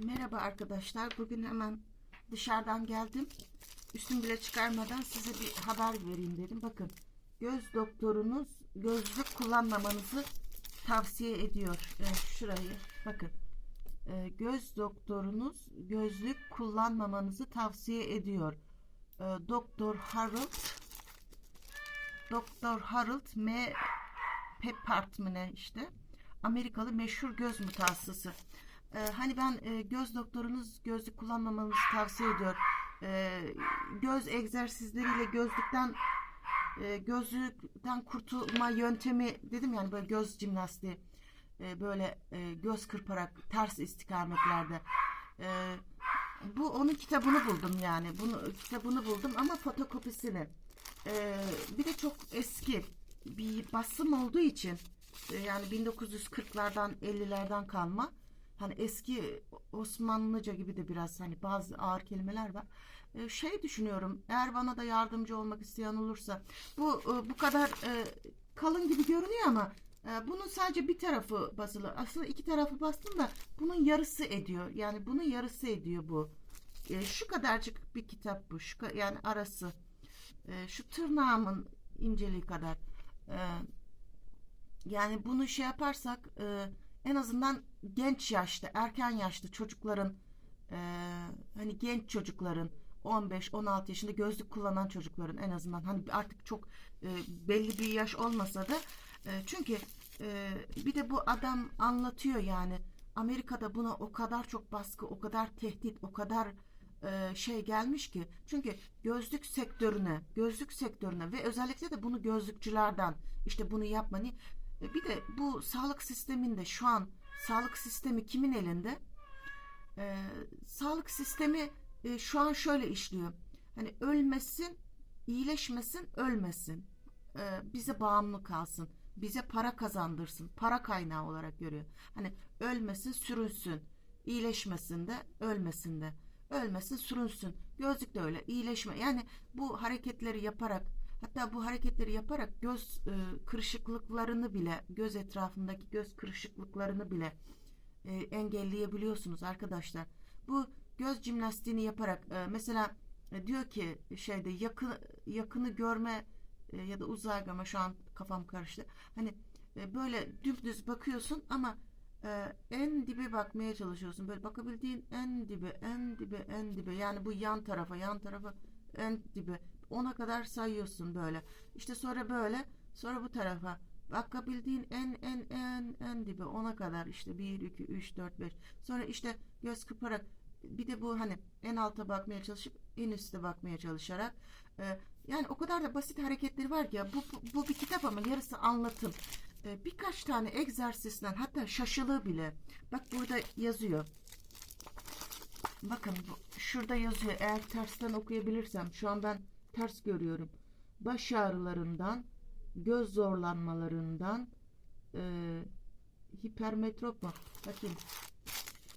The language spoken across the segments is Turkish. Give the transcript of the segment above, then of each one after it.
Merhaba arkadaşlar. Bugün hemen dışarıdan geldim. Üstüm bile çıkarmadan size bir haber vereyim dedim. Bakın göz doktorunuz gözlük kullanmamanızı tavsiye ediyor. E, şurayı bakın. E, göz doktorunuz gözlük kullanmamanızı tavsiye ediyor. E, Doktor Harold Doktor Harold M. Peppard mı ne işte. Amerikalı meşhur göz mutasısı. Ee, hani ben e, göz doktorunuz gözlük kullanmamanızı tavsiye ediyor. Ee, göz egzersizleriyle gözlükten e, gözlükten kurtulma yöntemi dedim yani böyle göz jimnastiği e, böyle e, göz kırparak ters istikametlerde. E, bu onun kitabını buldum yani. Bunu kitabını buldum ama fotokopisini. E, bir de çok eski bir basım olduğu için e, yani 1940'lardan 50'lerden kalma hani eski Osmanlıca gibi de biraz hani bazı ağır kelimeler var. E, şey düşünüyorum eğer bana da yardımcı olmak isteyen olursa bu e, bu kadar e, kalın gibi görünüyor ama e, bunun sadece bir tarafı basılı. Aslında iki tarafı bastım da bunun yarısı ediyor. Yani bunun yarısı ediyor bu. E, şu kadarcık bir kitap bu. Şu, yani arası. E, şu tırnağımın inceliği kadar. E, yani bunu şey yaparsak e, en azından genç yaşta, erken yaşta çocukların e, hani genç çocukların 15-16 yaşında gözlük kullanan çocukların en azından hani artık çok e, belli bir yaş olmasa da e, çünkü e, bir de bu adam anlatıyor yani Amerika'da buna o kadar çok baskı, o kadar tehdit, o kadar e, şey gelmiş ki çünkü gözlük sektörüne, gözlük sektörüne ve özellikle de bunu gözlükçülerden işte bunu yapma ni- e, bir de bu sağlık sisteminde şu an sağlık sistemi kimin elinde? Ee, sağlık sistemi e, şu an şöyle işliyor. Hani ölmesin, iyileşmesin, ölmesin. Ee, bize bağımlı kalsın. Bize para kazandırsın. Para kaynağı olarak görüyor. Hani ölmesin, sürünsün. İyileşmesin de, ölmesin de. Ölmesin, sürünsün. Gözlük de öyle. iyileşme. Yani bu hareketleri yaparak Hatta bu hareketleri yaparak göz e, kırışıklıklarını bile, göz etrafındaki göz kırışıklıklarını bile e, engelleyebiliyorsunuz arkadaşlar. Bu göz jimnastiğini yaparak e, mesela e, diyor ki şeyde yakın yakını görme e, ya da uzağa görme şu an kafam karıştı. Hani e, böyle dümdüz bakıyorsun ama e, en dibe bakmaya çalışıyorsun. Böyle bakabildiğin en dibe, en dibe, en dibe. Yani bu yan tarafa, yan tarafa, en dibe. Ona kadar sayıyorsun böyle. İşte sonra böyle, sonra bu tarafa. Bakabildiğin en en en en dibe ona kadar işte 1 2 3 4 5. Sonra işte göz kırparak bir de bu hani en alta bakmaya çalışıp en üste bakmaya çalışarak e, yani o kadar da basit hareketleri var ki ya bu, bu, bu bir kitap ama yarısı anlatım. E, birkaç tane egzersizden hatta şaşılı bile. Bak burada yazıyor. Bakın bu, şurada yazıyor. Eğer tersten okuyabilirsem şu an ben ters görüyorum. Baş ağrılarından, göz zorlanmalarından, e, hipermetrop mu? Bakayım.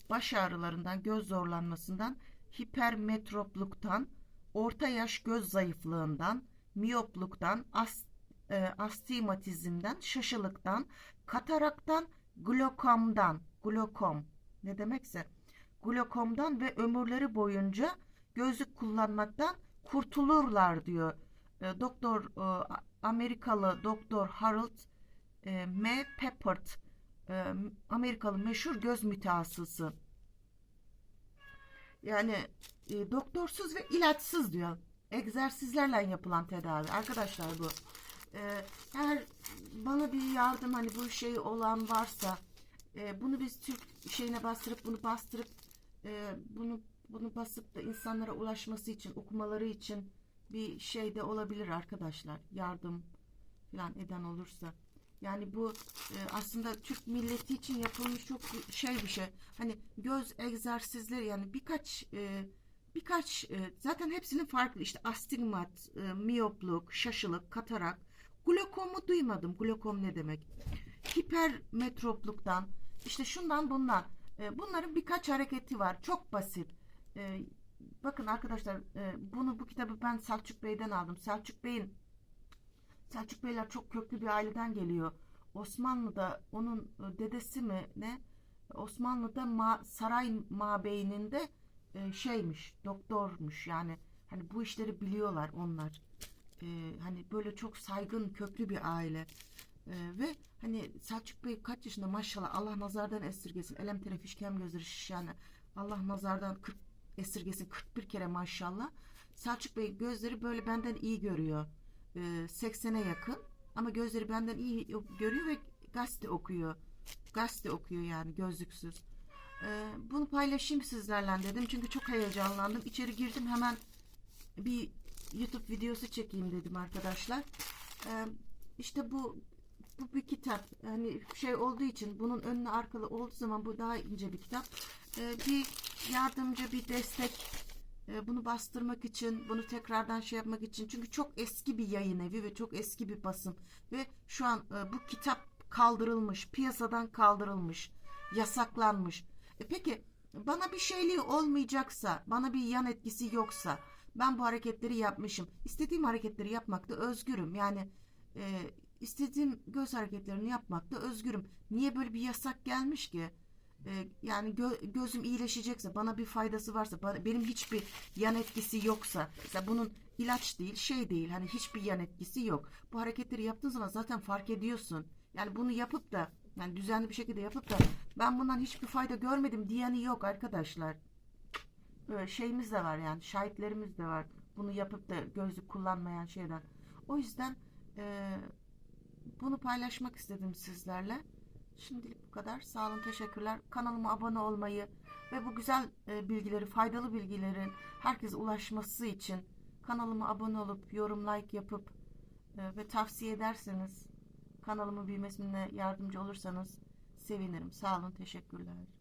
Baş ağrılarından, göz zorlanmasından, hipermetropluktan, orta yaş göz zayıflığından, miyopluktan, as, e, astigmatizmden, şaşılıktan, kataraktan, glokomdan, glokom ne demekse, glokomdan ve ömürleri boyunca gözlük kullanmaktan kurtulurlar diyor. E, doktor e, Amerikalı Doktor Harold e, M. Peppard e, Amerikalı meşhur göz mütehassısı. Yani doktorsuz ve ilaçsız diyor. Egzersizlerle yapılan tedavi. Arkadaşlar bu. E, eğer bana bir yardım hani bu şey olan varsa bunu biz Türk şeyine bastırıp bunu bastırıp bunu bunu basıp da insanlara ulaşması için okumaları için bir şey de olabilir arkadaşlar. Yardım falan eden olursa. Yani bu e, aslında Türk milleti için yapılmış çok şey bir şey. Hani göz egzersizleri yani birkaç e, birkaç e, zaten hepsinin farklı işte astigmat, e, miyopluk, şaşılık, katarak, glokomu duymadım. Glokom ne demek? Hipermetropluktan işte şundan bundan. E, bunların birkaç hareketi var. Çok basit. E, bakın arkadaşlar e, bunu bu kitabı ben Selçuk Bey'den aldım. Selçuk Bey'in Selçuk Beyler çok köklü bir aileden geliyor. Osmanlı'da onun e, dedesi mi ne Osmanlı'da ma- saray mabeyininde e, şeymiş, doktormuş yani hani bu işleri biliyorlar onlar. E, hani böyle çok saygın, köklü bir aile. E, ve hani Selçuk Bey kaç yaşında maşallah Allah nazardan esirgesin. Elem terefiş kem gözleri şiş yani Allah nazardan 40 esirgesin 41 kere maşallah. Selçuk Bey gözleri böyle benden iyi görüyor. E, 80'e yakın ama gözleri benden iyi görüyor ve gazete okuyor. Gazete okuyor yani gözlüksüz. Ee, bunu paylaşayım sizlerle dedim çünkü çok heyecanlandım. İçeri girdim hemen bir YouTube videosu çekeyim dedim arkadaşlar. Ee, işte bu bu bir kitap. Hani şey olduğu için bunun önüne arkalı olduğu zaman bu daha ince bir kitap. Ee, bir yardımcı bir destek e, bunu bastırmak için, bunu tekrardan şey yapmak için. Çünkü çok eski bir yayın evi ve çok eski bir basım. Ve şu an e, bu kitap kaldırılmış, piyasadan kaldırılmış, yasaklanmış. E peki bana bir şeyliği olmayacaksa, bana bir yan etkisi yoksa, ben bu hareketleri yapmışım. İstediğim hareketleri yapmakta özgürüm. Yani e, istediğim göz hareketlerini yapmakta özgürüm. Niye böyle bir yasak gelmiş ki? E, yani gö- gözüm iyileşecekse, bana bir faydası varsa, bana, benim hiçbir yan etkisi yoksa, mesela bunun ilaç değil, şey değil, hani hiçbir yan etkisi yok. Bu hareketleri yaptığın zaman zaten fark ediyorsun. Yani bunu yapıp da, yani düzenli bir şekilde yapıp da ben bundan hiçbir fayda görmedim diyeni yok arkadaşlar. Böyle şeyimiz de var yani, şahitlerimiz de var. Bunu yapıp da gözlük kullanmayan şeyden. O yüzden e, bunu paylaşmak istedim sizlerle. Şimdilik bu kadar. Sağ olun, teşekkürler. Kanalıma abone olmayı ve bu güzel e, bilgileri, faydalı bilgilerin herkese ulaşması için kanalıma abone olup yorum, like yapıp e, ve tavsiye ederseniz kanalımın büyümesine yardımcı olursanız sevinirim. Sağ olun, teşekkürler.